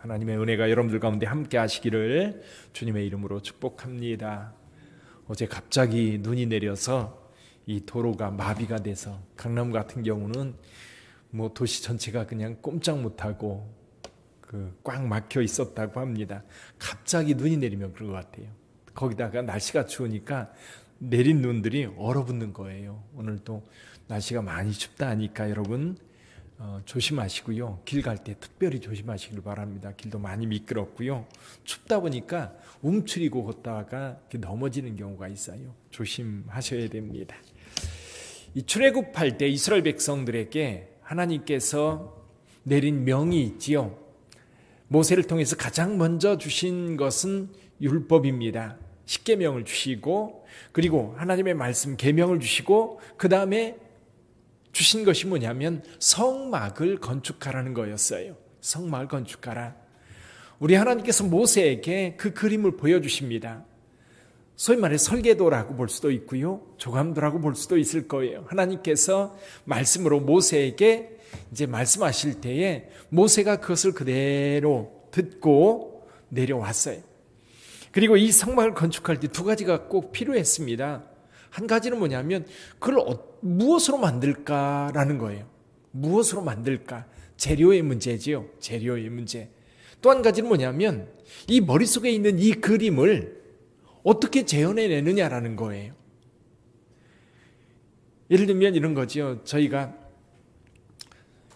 하나님의 은혜가 여러분들 가운데 함께 하시기를 주님의 이름으로 축복합니다. 어제 갑자기 눈이 내려서 이 도로가 마비가 돼서 강남 같은 경우는 뭐 도시 전체가 그냥 꼼짝 못하고 그 꽉 막혀 있었다고 합니다. 갑자기 눈이 내리면 그런 것 같아요. 거기다가 날씨가 추우니까 내린 눈들이 얼어붙는 거예요. 오늘도 날씨가 많이 춥다 하니까 여러분 어, 조심하시고요. 길 갈 때 특별히 조심하시길 바랍니다. 길도 많이 미끄럽고요. 춥다 보니까 움츠리고 걷다가 넘어지는 경우가 있어요. 조심하셔야 됩니다. 이 출애굽할 때 이스라엘 백성들에게 하나님께서 내린 명이 있지요. 모세를 통해서 가장 먼저 주신 것은 율법입니다. 십계명을 주시고 그리고 하나님의 말씀 계명을 주시고 그 다음에 주신 것이 뭐냐면 성막을 건축하라는 거였어요. 성막을 건축하라. 우리 하나님께서 모세에게 그 그림을 보여주십니다. 소위 말해 설계도라고 볼 수도 있고요. 조감도라고 볼 수도 있을 거예요. 하나님께서 말씀으로 모세에게 이제 말씀하실 때에 모세가 그것을 그대로 듣고 내려왔어요. 그리고 이 성막을 건축할 때 두 가지가 꼭 필요했습니다. 한 가지는 뭐냐면 그걸 어- 무엇으로 만들까라는 거예요. 무엇으로 만들까? 재료의 문제지요. 재료의 문제. 또 한 가지는 뭐냐면 이 머릿속에 있는 이 그림을 어떻게 재현해 내느냐라는 거예요. 예를 들면 이런 거지요. 저희가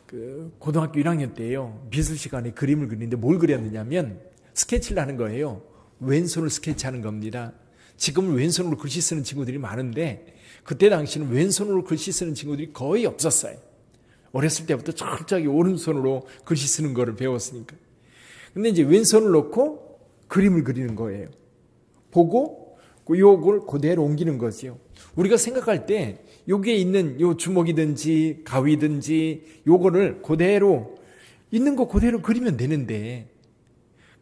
그 고등학교 1학년 때요. 미술 시간에 그림을 그리는데 뭘 그렸느냐면 스케치를 하는 거예요. 왼손을 스케치하는 겁니다. 지금은 왼손으로 글씨 쓰는 친구들이 많은데 그때 당시는 왼손으로 글씨 쓰는 친구들이 거의 없었어요. 어렸을 때부터 철저하게 오른손으로 글씨 쓰는 거를 배웠으니까. 근데 이제 왼손을 놓고 그림을 그리는 거예요. 보고 그 요걸 그대로 옮기는 거지요. 우리가 생각할 때 여기에 있는 요 주먹이든지 가위든지 요거를 그대로 있는 거 그대로 그리면 되는데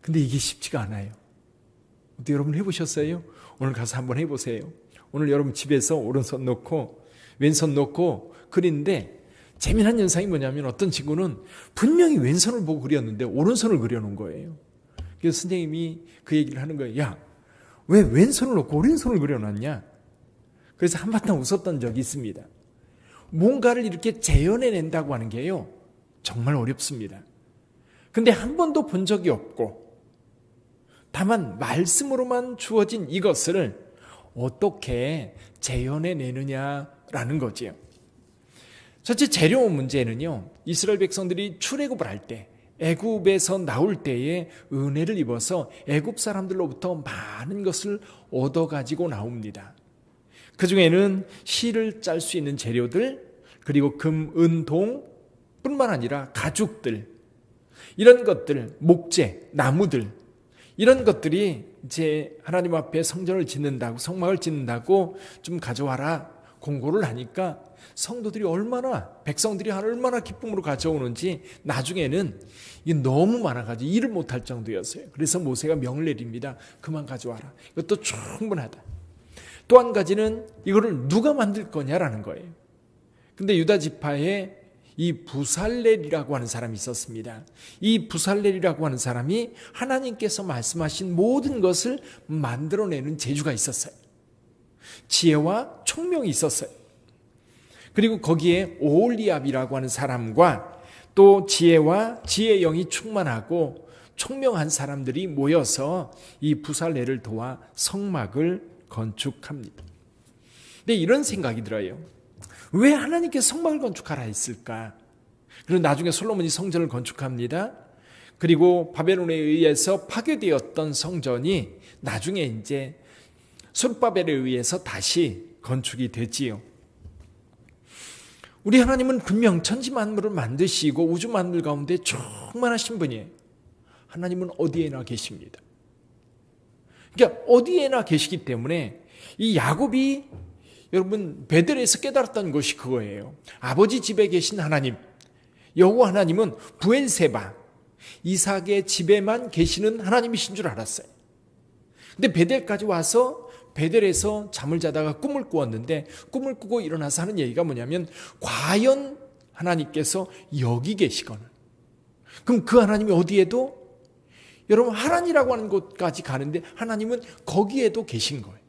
근데 이게 쉽지가 않아요. 여러분 해보셨어요? 오늘 가서 한번 해보세요. 오늘 여러분 집에서 오른손 놓고 왼손 놓고 그리는데 재미난 현상이 뭐냐면 어떤 친구는 분명히 왼손을 보고 그렸는데 오른손을 그려놓은 거예요. 그래서 선생님이 그 얘기를 하는 거예요. 야, 왜 왼손을 놓고 오른손을 그려놨냐? 그래서 한바탕 웃었던 적이 있습니다. 뭔가를 이렇게 재현해낸다고 하는 게요. 정말 어렵습니다. 근데 한 번도 본 적이 없고 다만 말씀으로만 주어진 이것을 어떻게 재현해 내느냐라는 거지요. 첫째 재료 문제는요. 이스라엘 백성들이 출애굽을 할 때 애굽에서 나올 때에 은혜를 입어서 애굽 사람들로부터 많은 것을 얻어 가지고 나옵니다. 그 중에는 실을 짤 수 있는 재료들 그리고 금, 은, 동 뿐만 아니라 가죽들 이런 것들, 목재, 나무들 이런 것들이 이제 하나님 앞에 성전을 짓는다고 성막을 짓는다고 좀 가져와라 공고를 하니까 성도들이 얼마나 백성들이 얼마나 기쁨으로 가져오는지 나중에는 이게 너무 많아가지고 일을 못할 정도였어요. 그래서 모세가 명을 내립니다. 그만 가져와라. 이것도 충분하다. 또 한 가지는 이거를 누가 만들 거냐라는 거예요. 근데 유다 지파에 이 부살렐이라고 하는 사람이 있었습니다. 이 부살렐이라고 하는 사람이 하나님께서 말씀하신 모든 것을 만들어내는 재주가 있었어요. 지혜와 총명이 있었어요. 그리고 거기에 오홀리압이라고 하는 사람과 또 지혜와 지혜의 영이 충만하고 총명한 사람들이 모여서 이 부살레를 도와 성막을 건축합니다. 근데 이런 생각이 들어요. 왜 하나님께서 성막을 건축하라 했을까? 그리고 나중에 솔로몬이 성전을 건축합니다. 그리고 바벨론에 의해서 파괴되었던 성전이 나중에 이제 솔바벨에 의해서 다시 건축이 됐지요. 우리 하나님은 분명 천지 만물을 만드시고 우주 만물 가운데 충만하신 분이에요. 하나님은 어디에나 계십니다. 그러니까 어디에나 계시기 때문에 이 야곱이 여러분 베들에서 깨달았던 것이 그거예요. 아버지 집에 계신 하나님, 여호와 하나님은 부엘세바 이삭의 집에만 계시는 하나님이신 줄 알았어요. 근데 베델까지 와서 베델에서 잠을 자다가 꿈을 꾸었는데 꿈을 꾸고 일어나서 하는 얘기가 뭐냐면 과연 하나님께서 여기 계시거나 그럼 그 하나님이 어디에도 여러분 하란이라고 하는 곳까지 가는데 하나님은 거기에도 계신 거예요.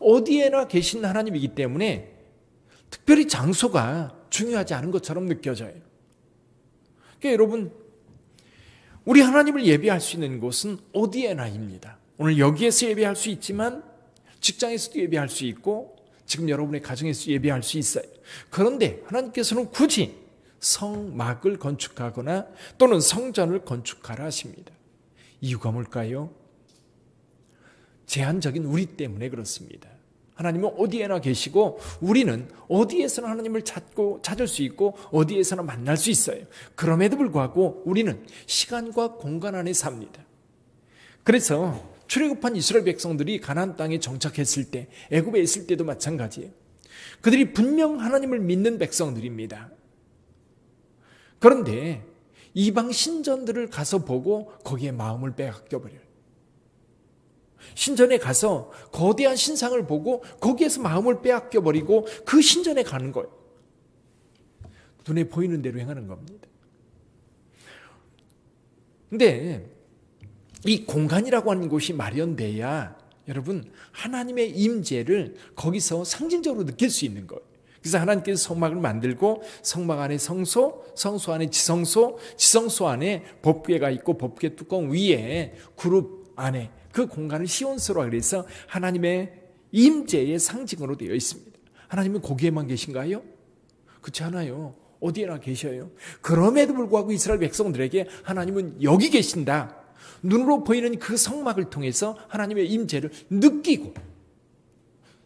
어디에나 계신 하나님이기 때문에 특별히 장소가 중요하지 않은 것처럼 느껴져요. 그러니까 여러분 우리 하나님을 예배할 수 있는 곳은 어디에나입니다. 오늘 여기에서 예배할 수 있지만 직장에서도 예배할 수 있고 지금 여러분의 가정에서 예배할 수 있어요. 그런데 하나님께서는 굳이 성막을 건축하거나 또는 성전을 건축하라 하십니다. 이유가 뭘까요? 제한적인 우리 때문에 그렇습니다. 하나님은 어디에나 계시고 우리는 어디에서나 하나님을 찾고 찾을 수 있고 어디에서나 만날 수 있어요. 그럼에도 불구하고 우리는 시간과 공간 안에 삽니다. 그래서 출애굽한 이스라엘 백성들이 가나안 땅에 정착했을 때 애굽에 있을 때도 마찬가지예요. 그들이 분명 하나님을 믿는 백성들입니다. 그런데 이방 신전들을 가서 보고 거기에 마음을 빼앗겨 버려요. 신전에 가서 거대한 신상을 보고 거기에서 마음을 빼앗겨 버리고 그 신전에 가는 거예요. 눈에 보이는 대로 행하는 겁니다. 근데 이 공간이라고 하는 곳이 마련돼야 여러분 하나님의 임재를 거기서 상징적으로 느낄 수 있는 거예요. 그래서 하나님께서 성막을 만들고 성막 안에 성소, 성소 안에 지성소, 지성소 안에 법궤가 있고 법궤 뚜껑 위에 그룹 안에 그 공간을 시온소라 그래서 하나님의 임재의 상징으로 되어 있습니다. 하나님은 거기에만 계신가요? 그렇지 않아요. 어디에나 계셔요. 그럼에도 불구하고 이스라엘 백성들에게 하나님은 여기 계신다. 눈으로 보이는 그 성막을 통해서 하나님의 임재를 느끼고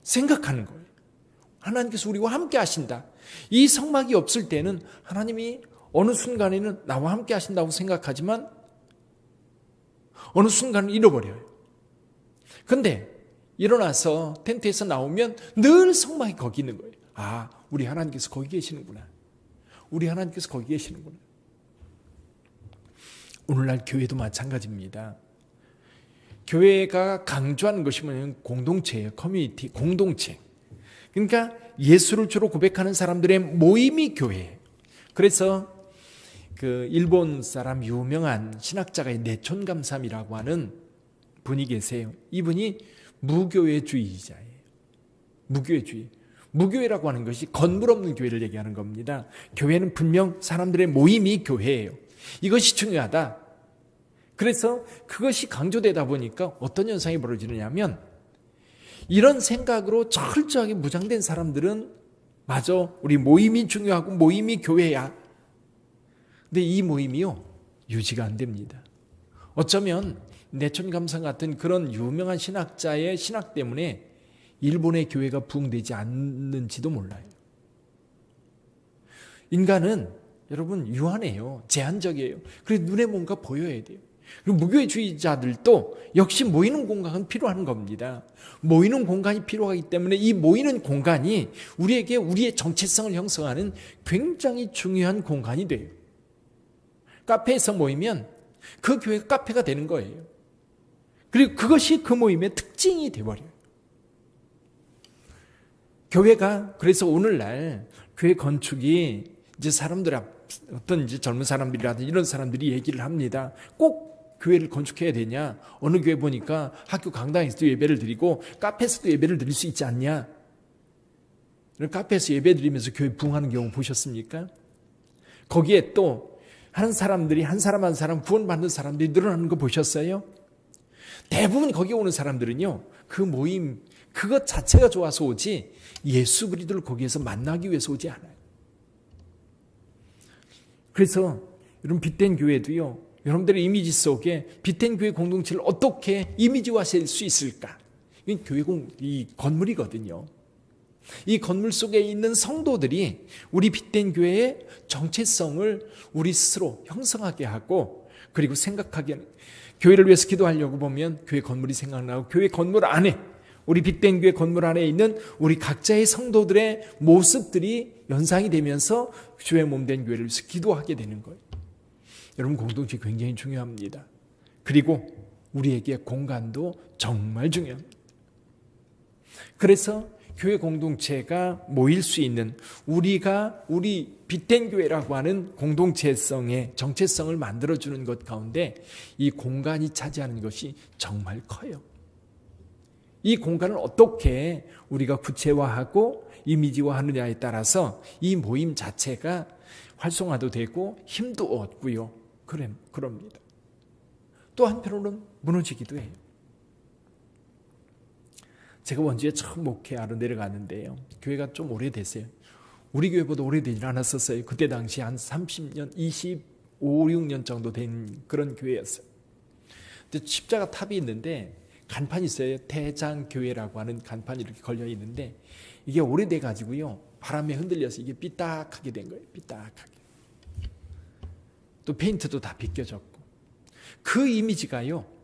생각하는 거예요. 하나님께서 우리와 함께 하신다. 이 성막이 없을 때는 하나님이 어느 순간에는 나와 함께 하신다고 생각하지만 어느 순간은 잃어버려요. 근데 일어나서 텐트에서 나오면 늘 성막이 거기 있는 거예요. 아, 우리 하나님께서 거기 계시는구나. 우리 하나님께서 거기 계시는구나. 오늘날 교회도 마찬가지입니다. 교회가 강조하는 것이 뭐냐면 공동체예요. 커뮤니티, 공동체. 그러니까 예수를 주로 고백하는 사람들의 모임이 교회예요. 그래서 그 일본 사람 유명한 신학자가 내촌감삼이라고 하는 분이 계세요. 이분이 무교회주의자예요. 무교회주의. 무교회라고 하는 것이 건물 없는 교회를 얘기하는 겁니다. 교회는 분명 사람들의 모임이 교회예요. 이것이 중요하다. 그래서 그것이 강조되다 보니까 어떤 현상이 벌어지느냐면 이런 생각으로 철저하게 무장된 사람들은 맞아 우리 모임이 중요하고 모임이 교회야. 근데 이 모임이요 유지가 안 됩니다. 어쩌면 내촌감상 같은 그런 유명한 신학자의 신학 때문에 일본의 교회가 부흥되지 않는지도 몰라요. 인간은 여러분 유한해요. 제한적이에요. 그래서 눈에 뭔가 보여야 돼요. 그리고 무교회주의자들도 역시 모이는 공간은 필요한 겁니다. 모이는 공간이 필요하기 때문에 이 모이는 공간이 우리에게 우리의 정체성을 형성하는 굉장히 중요한 공간이 돼요. 카페에서 모이면 그 교회가 카페가 되는 거예요. 그리고 그것이 그 모임의 특징이 돼버려요. 교회가 그래서 오늘날 교회 건축이 이제 사람들 앞 어떤 이제 젊은 사람들이라든지 이런 사람들이 얘기를 합니다. 꼭 교회를 건축해야 되냐? 어느 교회 보니까 학교 강당에서도 예배를 드리고 카페에서도 예배를 드릴 수 있지 않냐? 카페에서 예배 드리면서 교회 부흥하는 경우 보셨습니까? 거기에 또 한 사람들이 한 사람 한 사람 구원받는 사람들이 늘어나는 거 보셨어요? 대부분 거기 오는 사람들은요, 그 모임, 그것 자체가 좋아서 오지, 예수 그리스도를 거기에서 만나기 위해서 오지 않아요. 그래서 여러분 빛된 교회도요. 여러분들의 이미지 속에 빛된 교회 공동체를 어떻게 이미지화할 수 있을까? 이 교회 공, 이 건물이거든요. 이 건물 속에 있는 성도들이 우리 빛된 교회의 정체성을 우리 스스로 형성하게 하고 그리고 생각하게 하는 교회를 위해서 기도하려고 보면 교회 건물이 생각나고 교회 건물 안에 우리 빛된 교회 건물 안에 있는 우리 각자의 성도들의 모습들이 연상이 되면서 주의 몸 된 교회를 위해서 기도하게 되는 거예요. 여러분 공동체 굉장히 중요합니다. 그리고 우리에게 공간도 정말 중요합니다. 그래서 교회 공동체가 모일 수 있는 우리가 우리 빛된 교회라고 하는 공동체성의 정체성을 만들어 주는 것 가운데 이 공간이 차지하는 것이 정말 커요. 이 공간을 어떻게 우리가 구체화하고 이미지화하느냐에 따라서 이 모임 자체가 활성화도 되고 힘도 얻고요. 그래, 그럽니다. 또 한편으로는 무너지기도 해요. 제가 원주에 처음 목회하러 내려갔는데요. 교회가 좀 오래됐어요. 우리 교회보다 오래되지 않았었어요. 그때 당시 한 30년, 25, 6년 정도 된 그런 교회였어요. 십자가 탑이 있는데 간판이 있어요. 대장교회라고 하는 간판이 이렇게 걸려 있는데 이게 오래돼 가지고요. 바람에 흔들려서 이게 삐딱하게 된 거예요. 삐딱하게. 또 페인트도 다 벗겨졌고. 그 이미지가요.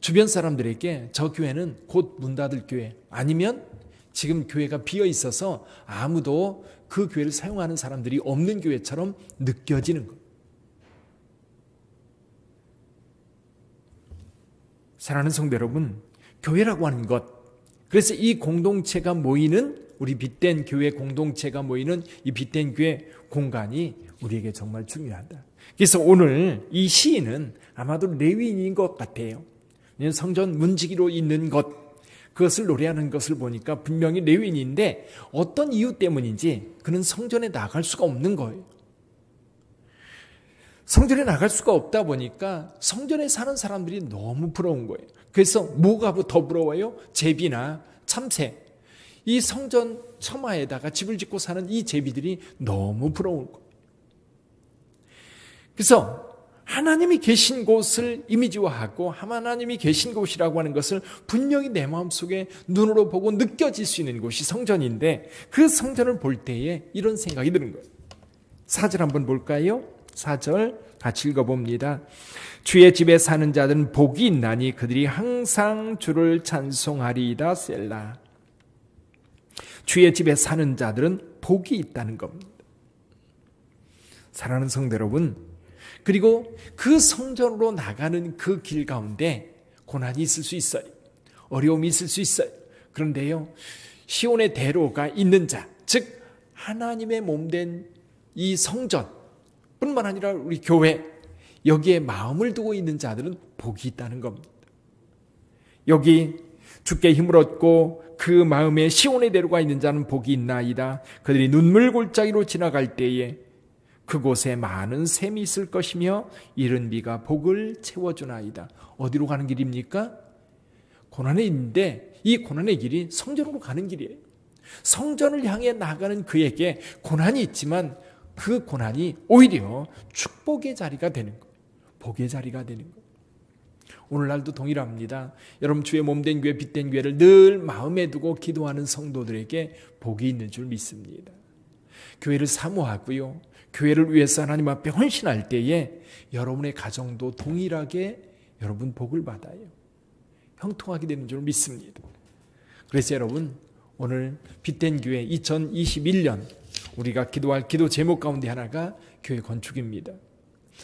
주변 사람들에게 저 교회는 곧 문 닫을 교회 아니면 지금 교회가 비어 있어서 아무도 그 교회를 사용하는 사람들이 없는 교회처럼 느껴지는 거예요. 사랑하는 성도 여러분, 교회라고 하는 것, 그래서 이 공동체가 모이는 우리 빛된 교회 공동체가 모이는 이 빛된 교회 공간이 우리에게 정말 중요하다. 그래서 오늘 이 시인은 아마도 레위인인 것 같아요. 성전 문지기로 있는 것, 그것을 노래하는 것을 보니까 분명히 레위인인데 어떤 이유 때문인지 그는 성전에 나갈 수가 없는 거예요. 성전에 나갈 수가 없다 보니까 성전에 사는 사람들이 너무 부러운 거예요. 그래서 뭐가 더 부러워요? 제비나 참새. 이 성전 처마에다가 집을 짓고 사는 이 제비들이 너무 부러운 거예요. 그래서 하나님이 계신 곳을 이미지화하고 하나님이 계신 곳이라고 하는 것을 분명히 내 마음속에 눈으로 보고 느껴질 수 있는 곳이 성전인데 그 성전을 볼 때에 이런 생각이 드는 거예요. 사절 한번 볼까요? 4절 같이 읽어봅니다. 주의 집에 사는 자들은 복이 있나니 그들이 항상 주를 찬송하리이다 셀라. 주의 집에 사는 자들은 복이 있다는 겁니다. 사랑하는 성도 여러분, 그리고 그 성전으로 나가는 그 길 가운데 고난이 있을 수 있어요. 어려움이 있을 수 있어요. 그런데요, 시온의 대로가 있는 자, 즉 하나님의 몸된 이 성전, 뿐만 아니라 우리 교회 여기에 마음을 두고 있는 자들은 복이 있다는 겁니다. 여기 주께 힘을 얻고 그 마음에 시온의 대로가 있는 자는 복이 있나이다. 그들이 눈물 골짜기로 지나갈 때에 그곳에 많은 샘이 있을 것이며 이른 비가 복을 채워주나이다. 어디로 가는 길입니까? 고난에 있는데 이 고난의 길이 성전으로 가는 길이에요. 성전을 향해 나가는 그에게 고난이 있지만 그 고난이 오히려 축복의 자리가 되는 거예요. 복의 자리가 되는 거예요. 오늘날도 동일합니다. 여러분 주의 몸된 교회 빛된 교회를 늘 마음에 두고 기도하는 성도들에게 복이 있는 줄 믿습니다. 교회를 사모하고요. 교회를 위해서 하나님 앞에 헌신할 때에 여러분의 가정도 동일하게 여러분 복을 받아요. 형통하게 되는 줄 믿습니다. 그래서 여러분 오늘 빛된 교회 2021년 우리가 기도할 기도 제목 가운데 하나가 교회 건축입니다.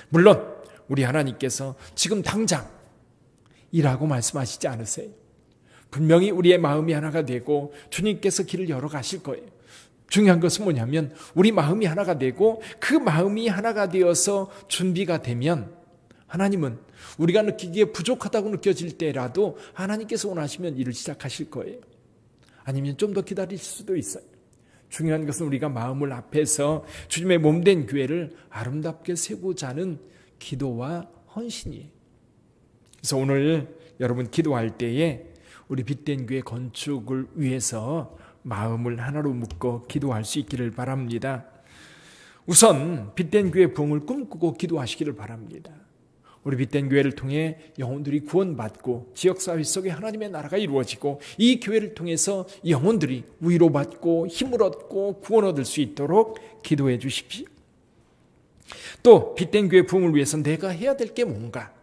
물론 우리 하나님께서 지금 당장 이라고 말씀하시지 않으세요. 분명히 우리의 마음이 하나가 되고 주님께서 길을 열어 가실 거예요. 중요한 것은 뭐냐면 우리 마음이 하나가 되고 그 마음이 하나가 되어서 준비가 되면 하나님은 우리가 느끼기에 부족하다고 느껴질 때라도 하나님께서 원하시면 일을 시작하실 거예요. 아니면 좀 더 기다릴 수도 있어요. 중요한 것은 우리가 마음을 앞에서 주님의 몸된 교회를 아름답게 세고자 하는 기도와 헌신이에요. 그래서 오늘 여러분 기도할 때에 우리 빛된 교회 건축을 위해서 마음을 하나로 묶어 기도할 수 있기를 바랍니다. 우선 빛된 교회 부흥을 꿈꾸고 기도하시기를 바랍니다. 우리 빛된 교회를 통해 영혼들이 구원받고 지역사회 속에 하나님의 나라가 이루어지고 이 교회를 통해서 영혼들이 위로받고 힘을 얻고 구원 얻을 수 있도록 기도해 주십시오. 또 빛된 교회 부흥을 위해서 내가 해야 될 게 뭔가?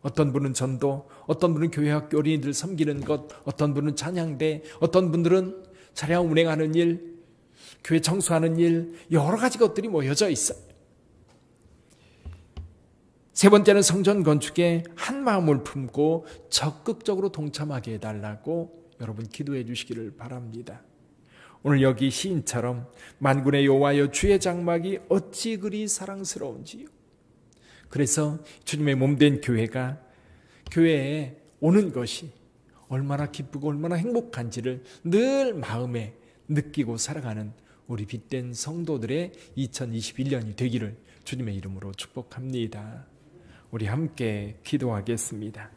어떤 분은 전도, 어떤 분은 교회 학교 어린이들 섬기는 것, 어떤 분은 찬양대, 어떤 분들은 차량 운행하는 일, 교회 청소하는 일, 여러 가지 것들이 모여져 있어요. 세 번째는 성전 건축에 한 마음을 품고 적극적으로 동참하게 해달라고 여러분 기도해 주시기를 바랍니다. 오늘 여기 시인처럼 만군의 여호와여 주의 장막이 어찌 그리 사랑스러운지요. 그래서 주님의 몸 된 교회가 교회에 오는 것이 얼마나 기쁘고 얼마나 행복한지를 늘 마음에 느끼고 살아가는 우리 빛된 성도들의 2021년이 되기를 주님의 이름으로 축복합니다. 우리 함께 기도하겠습니다.